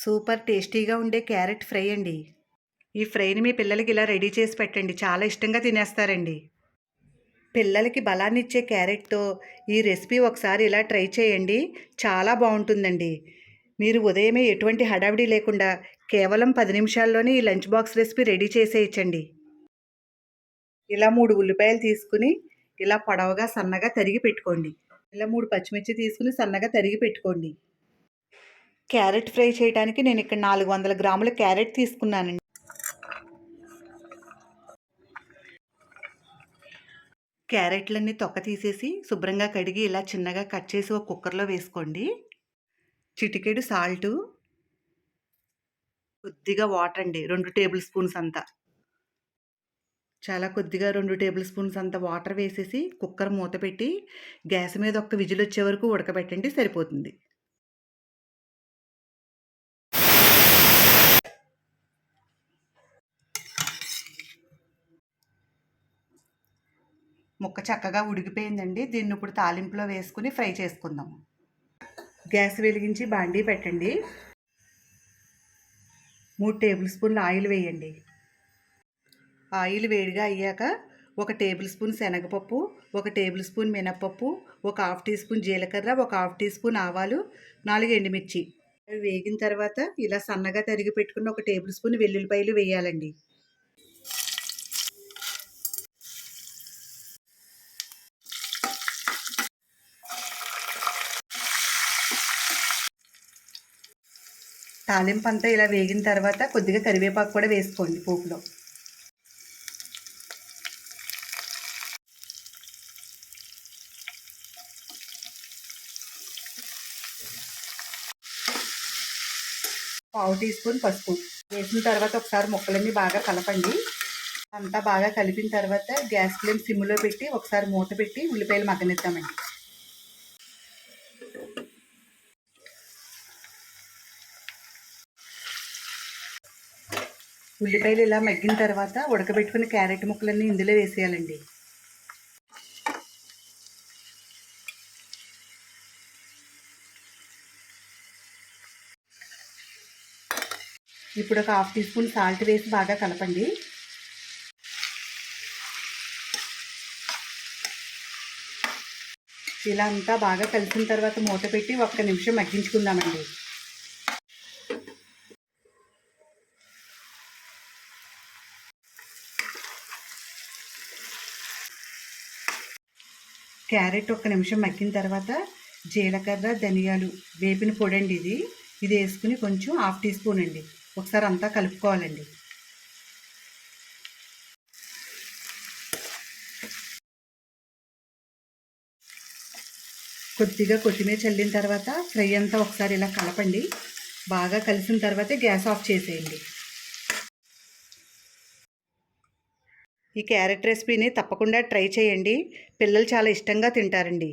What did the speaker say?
Super టేస్టీగా ఉండే carrot fry అండి. ఈ ఫ్రైని మీ పిల్లలకి ఇలా రెడీ చేసి పెట్టండి. చాలా ఇష్టంగా తినేస్తారండి. పిల్లలకి బలాన్ని ఇచ్చే క్యారెట్తో ఈ రెసిపీ ఒకసారి ఇలా ట్రై చేయండి. చాలా బాగుంటుందండి. మీరు ఉదయమే ఎటువంటి హడావిడి లేకుండా కేవలం పది నిమిషాల్లోనే ఈ లంచ్ బాక్స్ రెసిపీ రెడీ చేసేయచ్చండి. ఇలా మూడు ఉల్లిపాయలు తీసుకుని ఇలా పొడవుగా సన్నగా తరిగి పెట్టుకోండి. ఇలా మూడు పచ్చిమిర్చి తీసుకుని సన్నగా తరిగి పెట్టుకోండి. క్యారెట్ ఫ్రై చేయడానికి నేను ఇక్కడ నాలుగు వందల గ్రాముల క్యారెట్ తీసుకున్నానండి. క్యారెట్లన్నీ తొక్క తీసేసి శుభ్రంగా కడిగి ఇలా చిన్నగా కట్ చేసి ఒక కుక్కర్లో వేసుకోండి. చిటికెడు సాల్టు కొద్దిగా వాటర్ అండి రెండు టేబుల్ స్పూన్స్ అంతా. చాలా కొద్దిగా రెండు టేబుల్ స్పూన్స్ అంత వాటర్ వేసేసి కుక్కర్ మూత పెట్టి గ్యాస్ మీద ఒక్క విజిల్ వచ్చే వరకు ఉడకబెట్టండి సరిపోతుంది. ముక్క చక్కగా ఉడికిపోయిందండి. దీన్ని ఇప్పుడు తాలింపులో వేసుకుని ఫ్రై చేసుకుందాం. గ్యాస్ వెలిగించి బాండీ పెట్టండి. మూడు టేబుల్ స్పూన్ల ఆయిల్ వేయండి. ఆయిల్ వేడిగా అయ్యాక ఒక టేబుల్ స్పూన్ శనగపప్పు ఒక టేబుల్ స్పూన్ మినప్పప్పు ఒక హాఫ్ టీ స్పూన్ జీలకర్ర ఒక హాఫ్ టీ స్పూన్ ఆవాలు నాలుగు ఎండుమిర్చి. వేగిన తర్వాత ఇలా సన్నగా తరిగి పెట్టుకున్న ఒక టేబుల్ స్పూన్ వెల్లుల్లిపాయలు వేయాలండి. తాలింపు అంతా ఇలా వేగిన తర్వాత కొద్దిగా కరివేపాకు కూడా వేసుకోండి పోపులో. పావు టీ స్పూన్ పసుపు. వేసిన తర్వాత ఒకసారి ముక్కలన్నీ బాగా కలపండి. అంతా బాగా కలిపిన తర్వాత గ్యాస్ ఫ్లేమ్ సిమ్లో పెట్టి ఒకసారి మూత పెట్టి ఉల్లిపాయలు మగ్గనిద్దామండి. ఉల్లిపాయలు ఇలా మగ్గిన తర్వాత ఉడకబెట్టుకున్న క్యారెట్ ముక్కలన్నీ ఇందులో వేసేయాలండి. ఇప్పుడు ఒక హాఫ్ టీ స్పూన్ సాల్ట్ వేసి బాగా కలపండి. ఇలా అంతా బాగా కలిసిన తర్వాత మూత పెట్టి ఒక్క నిమిషం మగ్గించుకుందామండి. క్యారెట్ ఒక్క నిమిషం మగ్గిన తర్వాత జీలకర్ర ధనియాలు వేపిన పొడి అండి ఇది. ఇది వేసుకుని కొంచెం హాఫ్ టీ స్పూన్ అండి. ఒకసారి అంతా కలుపుకోవాలండి. కొద్దిగా కొత్తిమీర చల్లిన తర్వాత ఫ్రై అంతా ఒకసారి ఇలా కలపండి. బాగా కలిసిన తర్వాత గ్యాస్ ఆఫ్ చేసేయండి. ఈ క్యారెట్ రెసిపీని తప్పకుండా ట్రై చేయండి. పిల్లలు చాలా ఇష్టంగా తింటారండి.